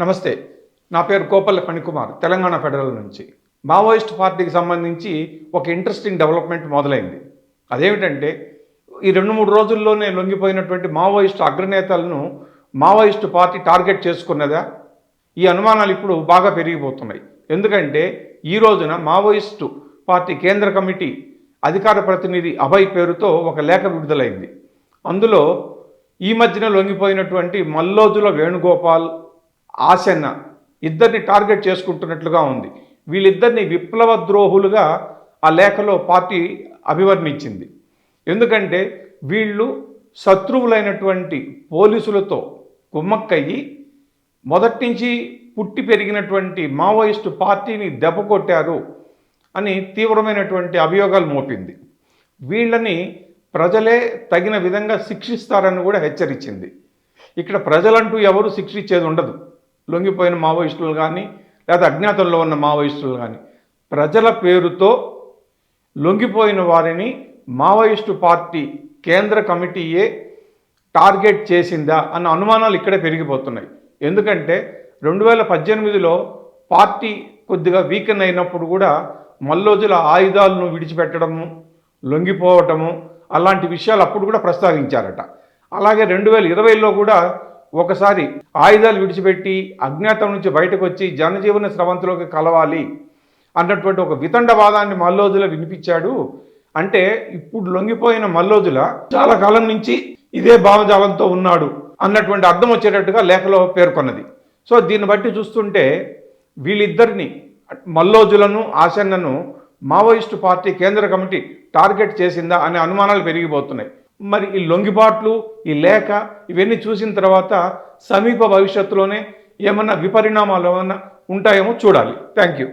నమస్తే నా పేరు కోపల్లి ఫణికుమార్ తెలంగాణ ఫెడరల్ నుంచి. మావోయిస్ట్ పార్టీకి సంబంధించి ఒక ఇంట్రెస్టింగ్ డెవలప్మెంట్ మొదలైంది. అదేమిటంటే ఈ రెండు మూడు రోజుల్లోనే లొంగిపోయినటువంటి మావోయిస్ట్ అగ్రనేతలను మావోయిస్టు పార్టీ టార్గెట్ చేసుకున్నదా? ఈ అనుమానాలు ఇప్పుడు బాగా పెరిగిపోతున్నాయి. ఎందుకంటే ఈ రోజున మావోయిస్టు పార్టీ కేంద్ర కమిటీ అధికార ప్రతినిధి అభయ్ పేరుతో ఒక లేఖ విడుదలైంది. అందులో ఈ మధ్యన లొంగిపోయినటువంటి మల్లోజుల వేణుగోపాల్ ఆసన్న ఇద్దరిని టార్గెట్ చేసుకుంటున్నట్లుగా ఉంది. వీళ్ళిద్దరిని విప్లవ ద్రోహులుగా ఆ లేఖలో పార్టీ అభివర్ణించింది. ఎందుకంటే వీళ్ళు శత్రువులైనటువంటి పోలీసులతో కుమ్మక్కయ్యి మొదటి నుంచి పుట్టి పెరిగినటువంటి మావోయిస్టు పార్టీని దెబ్బకొట్టారు అని తీవ్రమైనటువంటి అభియోగాలు మోపింది. వీళ్ళని ప్రజలే తగిన విధంగా శిక్షిస్తారని కూడా హెచ్చరించింది. ఇక్కడ ప్రజలంటూ ఎవరు శిక్షించేది ఉండదు. లొంగిపోయిన మావోయిస్టులు కానీ లేదా అజ్ఞాతంలో ఉన్న మావోయిస్టులు కానీ ప్రజల పేరుతో లొంగిపోయిన వారిని మావోయిస్టు పార్టీ కేంద్ర కమిటీయే టార్గెట్ చేసిందా అన్న అనుమానాలు ఇక్కడే పెరిగిపోతున్నాయి. ఎందుకంటే రెండు వేల పద్దెనిమిదిలో పార్టీ కొద్దిగా వీకెన్ అయినప్పుడు కూడా మల్లోజుల ఆయుధాలను విడిచిపెట్టడము లొంగిపోవటము అలాంటి విషయాలు అప్పుడు కూడా ప్రస్తావించారట. అలాగే రెండు వేల ఇరవైలో కూడా ఒకసారి ఆయుధాలు విడిచిపెట్టి అజ్ఞాతం నుంచి బయటకు వచ్చి జనజీవన స్రవంతిలోకి కలవాలి అన్నటువంటి ఒక వితండవాదాన్ని మల్లోజుల వినిపించాడు. అంటే ఇప్పుడు లొంగిపోయిన మల్లోజుల చాలా కాలం నుంచి ఇదే భావజాలంతో ఉన్నాడు అన్నటువంటి అర్థం వచ్చేటట్టుగా లేఖలో పేర్కొన్నది. సో దీన్ని బట్టి చూస్తుంటే వీళ్ళిద్దరిని మల్లోజులను ఆసన్నను మావోయిస్టు పార్టీ కేంద్ర కమిటీ టార్గెట్ చేసిందా అనే అనుమానాలు పెరిగిపోతున్నాయి. మరి ఈ లొంగిబాట్లు ఈ లేఖ ఇవన్నీ చూసిన తర్వాత సమీప భవిష్యత్తులోనే ఏమన్నా విపరిణామాలు ఏమన్నా ఉంటాయేమో చూడాలి. Thank you